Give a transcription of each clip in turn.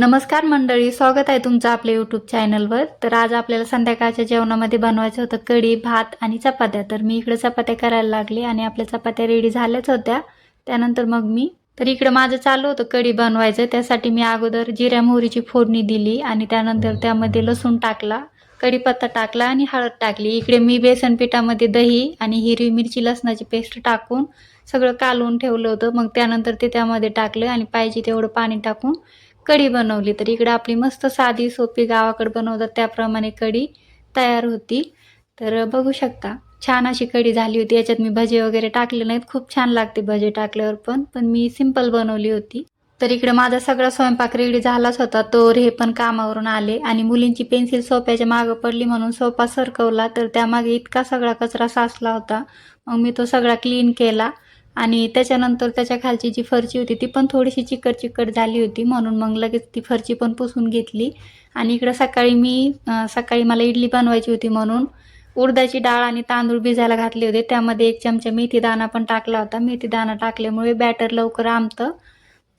नमस्कार मंडळी स्वागत आहे तुमचं आपल्या यूट्यूब चॅनलवर तर आज आपल्याला संध्याकाळच्या जेवणामध्ये बनवायचं होतं कढी भात आणि चपात्या. तर मी इकडे चपात्या करायला लागले आणि आपल्या चपात्या रेडी झाल्याच होत्या. त्यानंतर मग मी तर इकडं माझं चालू होतं कढी बनवायचं. त्यासाठी मी अगोदर जिऱ्या मोहरीची फोडणी दिली आणि त्यानंतर त्यामध्ये लसूण टाकला कढीपत्ता टाकला आणि हळद टाकली. इकडे मी बेसन पिठामध्ये दही आणि हिरवी मिरची लसणाची पेस्ट टाकून सगळं कालवून ठेवलं होतं. मग त्यानंतर ते त्यामध्ये टाकलं आणि पाहिजे तेवढं पाणी टाकून कढी बनवली तर इकडे आपली मस्त साधी सोपी गावाकडे बनवतात त्याप्रमाणे कढी तयार होती. तर बघू शकता छान अशी कढी झाली होती. याच्यात मी भजे वगैरे टाकले नाहीत. खूप छान लागते भजे टाकल्यावर पण पण मी सिंपल बनवली होती. तर इकडे माझा सगळा स्वयंपाक रेडी झालाच होता. तोर हे पण कामावरून आले आणि मुलींची पेन्सिल सोप्याच्या मागं पडली म्हणून सोपा सरकवला. तर त्यामागे इतका सगळा कचरा साचला होता. मग मी तो सगळा क्लीन केला. आणि त्याच्यानंतर त्याच्या खालची जी फरची होती ती पण थोडीशी चिकट चिकट झाली होती म्हणून मग लगेच ती फरची पण पुसून घेतली. आणि इकडं सकाळी मी सकाळी मला इडली बनवायची होती म्हणून उडदाची डाळ आणि तांदूळ भिजायला घातले होते. त्यामध्ये एक चमचा मेथी दाणा पण टाकला होता. मेथी दाणा टाकल्यामुळे बॅटर लवकर आमतं.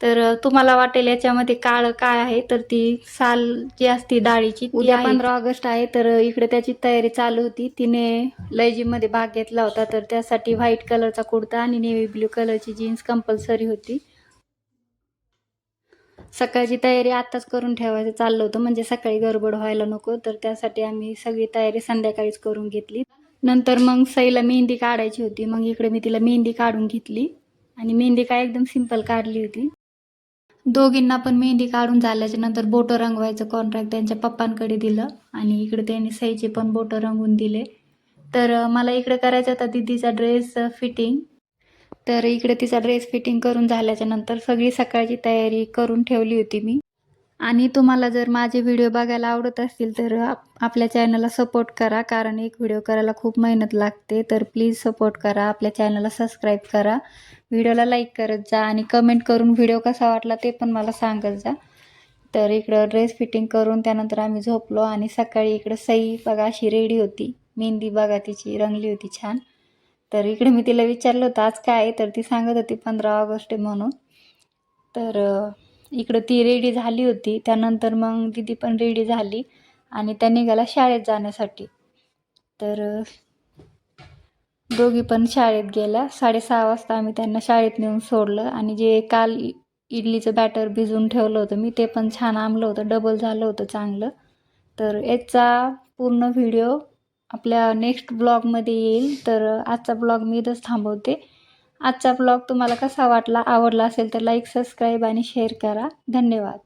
तर तुम्हाला वाटेल याच्यामध्ये काळं काय आहे? तर ती साल जी असती डाळीची उद्या. पंधरा ऑगस्ट आहे तर इकडे त्याची तयारी चालू होती. तिने लयजीमध्ये भाग घेतला होता तर त्यासाठी व्हाईट कलरचा कुर्ता आणि नेव्ही ब्ल्यू कलरची जीन्स कंपल्सरी होती. सकाळची तयारी आत्ताच करून ठेवायचं चाललं होतं म्हणजे सकाळी गडबड व्हायला नको तर त्यासाठी आम्ही सगळी तयारी संध्याकाळीच करून घेतली. नंतर मग सईला मेहंदी काढायची होती मग इकडे मी तिला मेहंदी काढून घेतली. आणि मेहंदी काय एकदम सिंपल काढली होती. दोघींना पण मेहंदी काढून झाल्याच्यानंतर बोटं रंगवायचं कॉन्ट्रॅक्ट त्यांच्या पप्पांकडे दिलं. आणि इकडे त्यांनी सईचे पण बोटं रंगवून दिले. तर मला इकडे करायचा होता दिदीचा ड्रेस फिटिंग तर इकडे तिचा ड्रेस फिटिंग करून झाल्याच्यानंतर सगळी सकाळची तयारी करून ठेवली होती मी. आणि तुम्हाला जर माझे व्हिडिओ बघायला आवडत असतील तर आप- आपल्या चॅनलला सपोर्ट करा. कारण एक व्हिडिओ करायला खूप मेहनत लागते. तर प्लीज सपोर्ट करा. आपल्या चॅनलला सबस्क्राईब करा. व्हिडिओला लाईक करत जा आणि कमेंट करून व्हिडिओ कसा वाटला ते पण मला सांगत जा. तर इकडं ड्रेस फिटिंग करून त्यानंतर आम्ही झोपलो आणि सकाळी इकडं सई बघा अशी रेडी होती. मेहंदी बघा तिची रंगली होती छान. तर इकडे मी तिला विचारलं होतं आज काय आहे? तर ती सांगत होती पंधरा ऑगस्ट म्हणून. तर इकडं ती रेडी झाली होती. त्यानंतर मग दिदी पण रेडी झाली आणि त्या निघाला शाळेत जाण्यासाठी. तर दोघी पण शाळेत गेल्या. साडेसहा वाजता आम्ही त्यांना शाळेत नेऊन सोडलं आणि जे काल इ- इडलीचं बॅटर भिजवून ठेवलं होतं मी ते पण छान आंबलं होतं. डबल झालं होतं चांगलं. तर याचा पूर्ण व्हिडिओ आपल्या नेक्स्ट ब्लॉगमध्ये येईल. तर आजचा ब्लॉग मी इथंच थांबवते. आजचा ब्लॉग तुम्हाला कसा वाटला आवडला असेल तर लाईक सबस्क्राईब आणि शेअर करा. धन्यवाद.